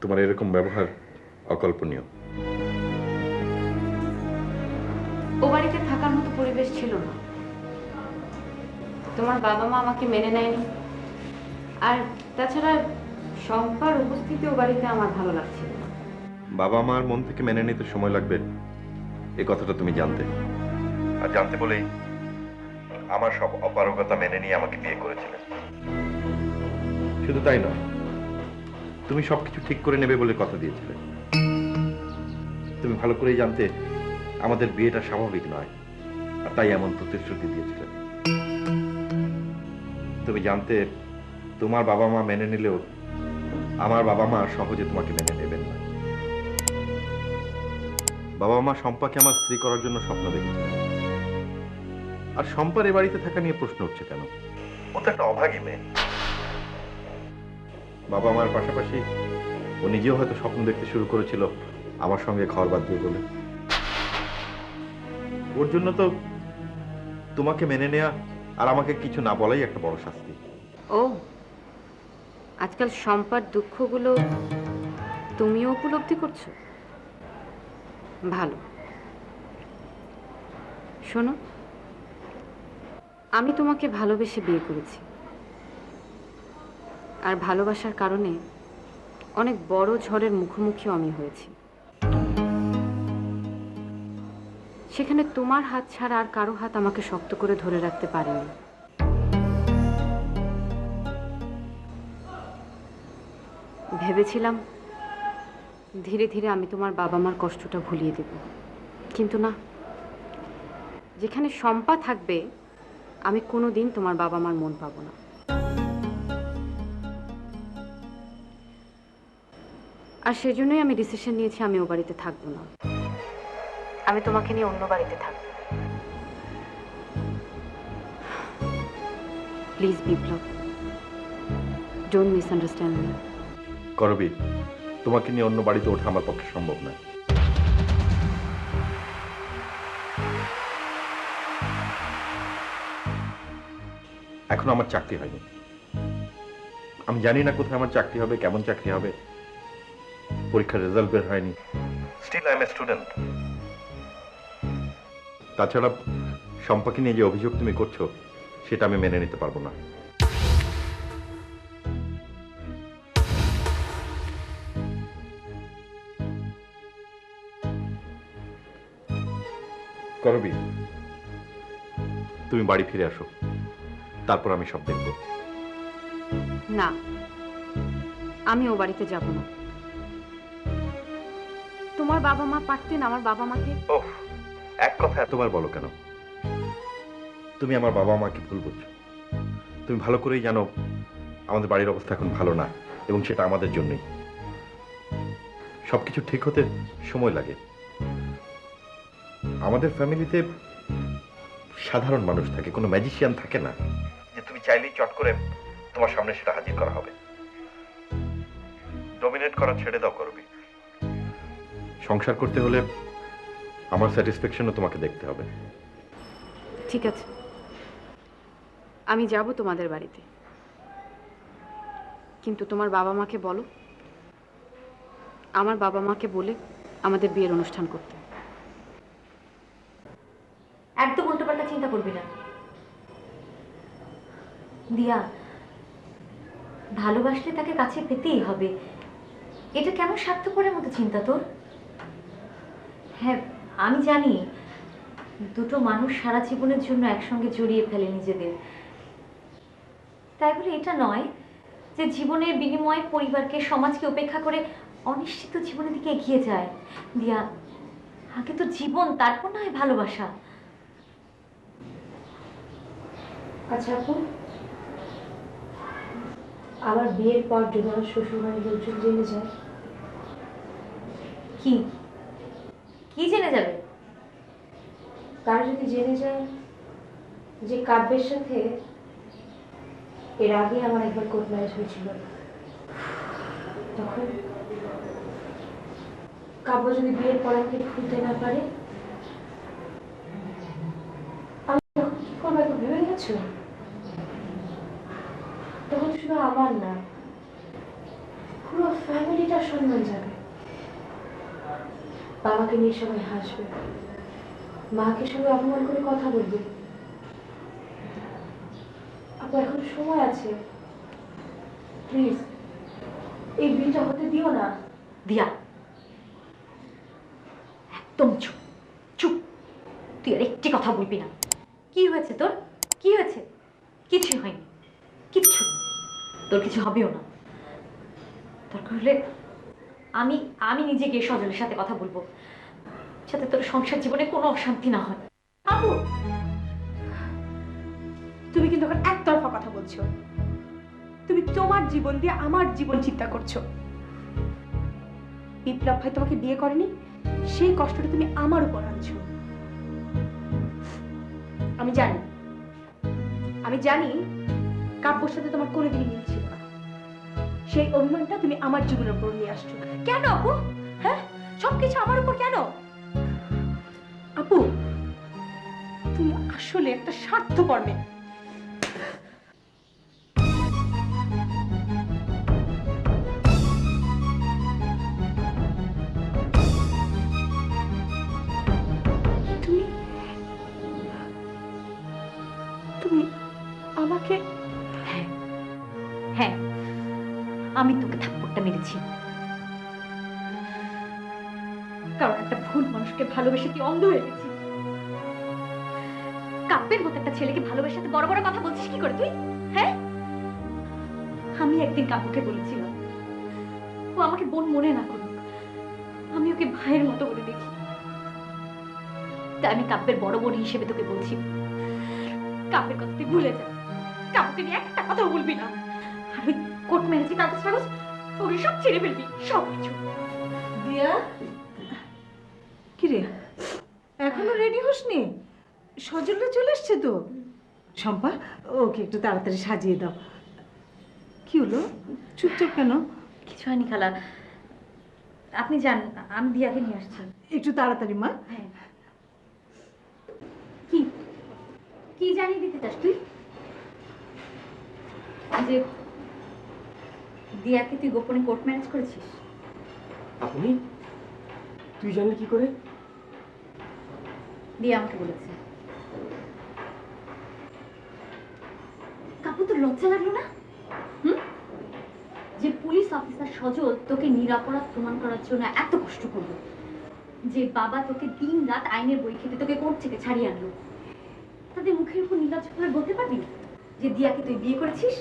তোমার এরকম ব্যবহার অকল্পনীয়। ও বাড়িতে থাকার মতো পরিবেশ ছিল না। তোমার বাবা মা আমাকে মেনে নেয়নি। আর তাছাড়া শম্পার উপস্থিতি ও বাড়িতে আমার ভালো লাগছিল না। বাবা মার মন থেকে মেনে নিতে সময় লাগবে এ কথাটা তুমি জানতে। আর জানতে বলেই আমার সব অপারগতা মেনে নিয়ে আমাকে বিয়ে করেছিলেন শুধু তাই নয় তুমি সবকিছু ঠিক করে নেবে বলে কথা দিয়েছিলে। তুমি ভালো করেই জানতে আমাদের বিয়েটা স্বাভাবিক নয়, আর তাই এমন প্রতিশ্রুতি দিয়েছিলে। তুমি জানতে তোমার বাবা মা মেনে নিলেও আমার বাবা মা সহজে তোমাকে মেনে নেবেন না। বাবা মা শম্পাকে আমার স্ত্রী করার জন্য স্বপ্ন দেখেছে আর শম্পার এ বাড়িতে থাকা নিয়ে প্রশ্ন উঠছে কেন? ও তো একটা অভাগী মেয়ে। বাবা মার পাশাপাশি ও নিজেও হয়তো স্বপ্ন দেখতে শুরু করেছিল আমার সঙ্গে বাদ দিয়ে বলে। ওর জন্য তো তোমাকে মেনে নেয়া আর আমাকে কিছু না বলাই একটা বড় শাস্তি। ও, আজকাল শম্পার দুঃখগুলো তুমিও উপলব্ধি করছ? ভালো। শোনো, আমি তোমাকে ভালোবেসে বিয়ে করেছি। আর ভালোবাসার কারণে অনেক বড় ঝড়ের মুখোমুখিও আমি হয়েছি। সেখানে তোমার হাত ছাড়া আর কারও হাত আমাকে শক্ত করে ধরে রাখতে পারেনি। ভেবেছিলাম ধীরে ধীরে আমি তোমার বাবা মার কষ্টটা ভুলিয়ে দেব। কিন্তু না, যেখানে শম্পা থাকবে, আমি কোনো দিন তোমার বাবা মার মন পাবো না। আর সেজন্যই আমি ডিসিশন নিয়েছি আমি ও বাড়িতে থাকব না। আমি তোমাকে নিয়ে অন্য বাড়িতে থাকব। Please Biplab don't misunderstand me করবি তোমাকে নিয়ে অন্য বাড়িতে ওঠা আমার পক্ষে সম্ভব নয় এখনও আমার চাকরি হয়নি। আমি জানি না কোথায় আমার চাকরি হবে কেমন চাকরি হবে। পরীক্ষার রেজাল্ট বের হয়নি। Still I am a student তাছাড়া সম্পাকে নিয়ে যে অভিযোগ তুমি করছ সেটা আমি মেনে নিতে পারব না। করবি? তুমি বাড়ি ফিরে আসো। তারপর আমি সব দেখব। না আমি ও বাড়িতে যাব না। তোমার বাবা মা পারতেন, আমার বাবা মাকে? এক কথা এতবার বলো কেন? তুমি আমার বাবা মাকে ভুল বুঝছ। তুমি ভালো করেই জানো আমাদের বাড়ির অবস্থা এখন ভালো না, এবং সেটা আমাদের জন্যই। সবকিছু ঠিক হতে সময় লাগে। আমাদের ফ্যামিলিতে সাধারণ মানুষ থাকে, কোনো ম্যাজিশিয়ান থাকে না। যে তুমি চাইলেই চট করে তোমার সামনে সেটা হাজির করা হবে। ডমিনেট করা ছেড়ে দাও করবি। সংসার করতে হলে আমার স্যাটিসফ্যাকশনও তোমাকে দেখতে হবে। ঠিক আছে। আমি যাব তোমাদের বাড়িতে। কিন্তু তোমার বাবা মাকে বলো। আমার বাবা মাকে বলে আমাদের বিয়ের অনুষ্ঠান করতে। একদম উল্টোপাল্টা চিন্তা করবি না। দিয়া ভালোবাসলে তাকে কাছে পেতেই হবে। এটা কেমন স্বার্থপরের মতো চিন্তা তোর? হ্যাঁ আমি জানি। দুটো মানুষ সারা জীবনের জন্য একসঙ্গে জড়িয়ে ফেলে নিজেদের। তাই বলে এটা নয় যে জীবনের বিনিময়ে পরিবারকে সমাজকে উপেক্ষা করে অনিশ্চিত জীবনের দিকে এগিয়ে যায়। দিয়া আগে তো জীবন তারপর না হয় ভালোবাসা। আচ্ছা আপু আমার বিয়ের পর যদি আমার শ্বশুরবাড়ির লোকজন জেনে যায়। কি কি জেনে যাবে তারা যদি জেনে যে কাব্যের সাথে এর আগে আমার একবার কোর্ট ম্যারেজ হয়েছিল। তখন কাব্য যদি বিয়ের পর আমাকে খুলতে না পারে, আমি কি করব একবার ভেবে গেছো তখন শুধু আমার না, পুরো ফ্যামিলিটার সম্মান যাবে। বাবাকে নিয়ে সবাই হাসবে। মাকে সঙ্গে অপমান করে কথা বলবে। আপু, এখন সময় আছে। প্লিজ এই বিলটা হতে দিও না। দিয়া। একদম চুপ চুপ। তুই আর একটি কথা বলবি না। কি হয়েছে তোর? কি হয়েছে? কিছু হয়নি। কিচ্ছু। তোর কিছু হবেও না। দরকার হলে আমি আমি নিজে গিয়ে সজলের সাথে কথা বলব। যাতে তোর সংসার জীবনে কোনো অশান্তি না হয়। আপু তুমি কিন্তু এখন একতরফা কথা বলছো। তুমি তোমার জীবন দিয়ে আমার জীবন চিন্তা করছ। বিপ্লব ভাই তোমাকে বিয়ে করেনি? সেই কষ্টটা তুমি আমার উপর আনছো। আমি জানি। আমি জানি কাব্যর সাথে তোমার কোনোদিনই মিল ছিল না। সেই অভিমানটা তুমি আমার জীবনের উপর নিয়ে আসছো। কেন আপু হ্যাঁ? সবকিছু আমার উপর কেন? তুমি আসলে একটা স্বার্থপর মেয়ে। তুমি আমাকে হ্যাঁ। হ্যাঁ। আমি তোকে থাপ্পড়টা মেরেছি। কারণ একটা ভুল মানুষকে ভালোবেসে তুই অন্ধ হয়ে গেছিস। কাব্যের মতো একটা ছেলেকে ভালোবেসে তুই বড় বড় কথা বলছিস কি করে তুই? হ্যাঁ? আমি একদিন কাব্যকে বলেছিলাম ও আমাকে বোন মনে না করুক আমি ওকে ভাইয়ের মতো করে দেখি। তাই আমি কাব্যের বড় বোন হিসেবে তোকে বলছি। কাব্যের কথা তুই ভুলে যা। কাব্যকে নিয়ে একটা কথা বলবি না। আর ওই কোট মেরেছি কাগজ কাগজ ওগুলো সব ছেড়ে ফেলবি সব কিছু। দিয়া? কিরে? এখনও রেডি হসনি? সজলটা চলে এসছে তো? শম্পা ওকে একটু তাড়াতাড়ি সাজিয়ে দাও। কি হলো? চুপচাপ কেন? কিছু হয়নি খালা। আপনি যান আমি দিয়াকে নিয়ে আসছি। একটু তাড়াতাড়ি মা। হ্যাঁ। কি? কি জানিয়ে দিতে চাস তুই? যে দিয়াকে তুই গোপনে কোর্ট ম্যারেজ করেছিস? আপনি? তুই জানলি কি করে? দিয়া আমাকে বলেছে কাপু তোর লজ্জা লাগল না? যে পুলিশ অফিসার সজল তোকে নিরাপরাধ প্রমাণ করার জন্য এত কষ্ট করল, যে বাবা তোকে দিন রাত আইনের বই খেতে তোকে কোর্ট থেকে ছাড়িয়ে আনলো। তাদের মুখের উপর করে বলতে পারবি যে দিয়াকে তুই বিয়ে করেছিস?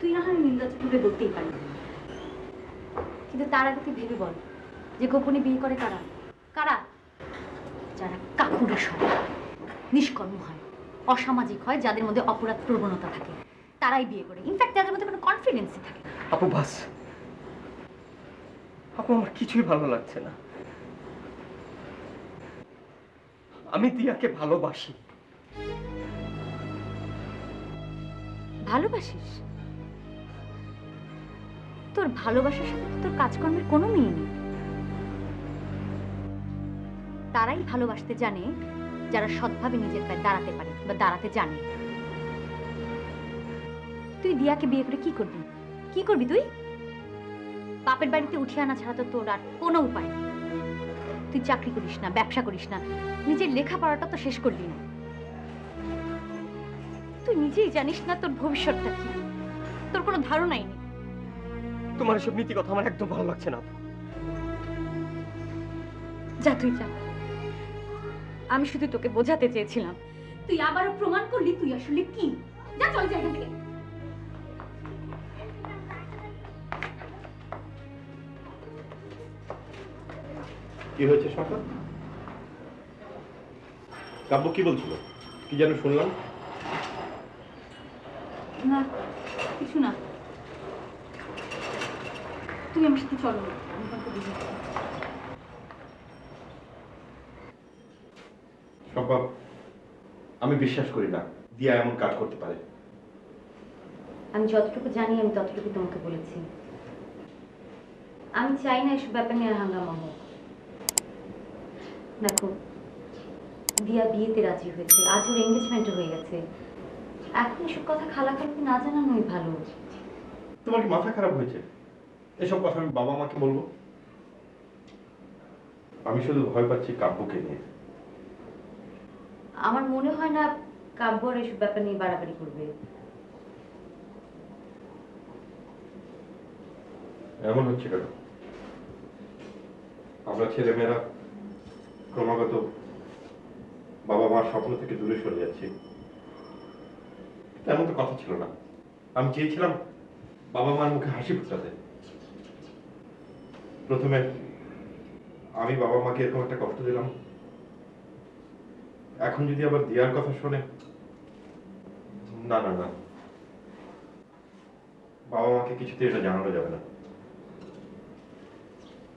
তুই না হয় করে বলতেই পারবি কিন্তু তার আগে তুই ভেবে বল যে গোপনে বিয়ে করে কারা? কারা? যারা কাকুরে সরে নিষ্কর্ম হয়। অসামাজিক হয় যাদের মধ্যে অপরাধ প্রবণতা থাকে। তারাই বিয়ে করে। ইনফ্যাক্ট যাদের মধ্যে কোনো কনফিডেন্সই থাকে। আপু বাস। আপু আমার কিছুই ভালো লাগছে না। আমি দিয়াকে ভালোবাসি। ভালোবাসিস? তোর ভালোবাসার সাথে তোর কাজকর্মের কোনো মিল নেই। তারাই ভালোবাসতে জানে যারা সৎভাবে নিজের পায়ে দাঁড়াতে পারে বা দাঁড়াতে জানে। তুই দিয়াকে বিয়ে করে কি করবি? কি করবি তুই? বাপের বাড়িতে উঠে আনা ছাড়া তো তোর আর কোনো উপায় নেই। তুই চাকরি করিস না ব্যবসা করিস না নিজের লেখাপড়াটা তো শেষ করলি না। তুই নিজেই জানিস না তোর ভবিষ্যৎটা কি। তোর কোনো ধারণাই নেই। তোমার এসব নীতি কথা আমার একদম ভালো লাগছে না। যা তুই যা। আমি শুধু তোকে বোঝাতে চেয়েছিলাম। তুই আবারও প্রমাণ করলি তুই আসলে কি। যা চল যা থেকে। কি হয়েছে শঙ্কর কাব্য কি বলছিল? কি যেন শুনলাম। না কিছু না। তুই আমার সাথে চলো আমি তোমাকে বুঝাচ্ছি শঙ্কর আমি বিশ্বাস করি না দিয়া এমন কাজ করতে পারে। আমি যতটুকু জানি আমি ততটুকু তোমাকে বলেছি। আমি চাই না এসব ব্যাপার নিয়ে হাঙ্গামা হোক। দেখো দিয়া বিয়েতে রাজি হয়েছে আজ ওর এঙ্গেজমেন্টও হয়ে গেছে। এখন এসব কথা খালাখালকে না জানানোই ভালো। তোমার কি মাথা খারাপ হয়েছে? এসব কথা আমি বাবা মাকে বলব? আমি শুধু ভয় পাচ্ছি কাব্যকে নিয়ে। আমার মনে হয় না কাব্যর এসব ব্যাপার নিয়ে বাড়াবাড়ি করবে। এমন হচ্ছে কেন? আমরা ছেলেমেয়েরা ক্রমাগত বাবা মার স্বপ্ন থেকে দূরে সরে যাচ্ছি। তেমন তো কথা ছিল না। আমি চেয়েছিলাম বাবা মার মুখে হাসি ফোটাতে। প্রথমে আমি বাবা মাকে এরকম একটা কষ্ট দিলাম। এখন যদি আবার দেওয়ার কথা শোনে, না না না। বাবা মাকে কিছুতে এটা জানানো যাবে না।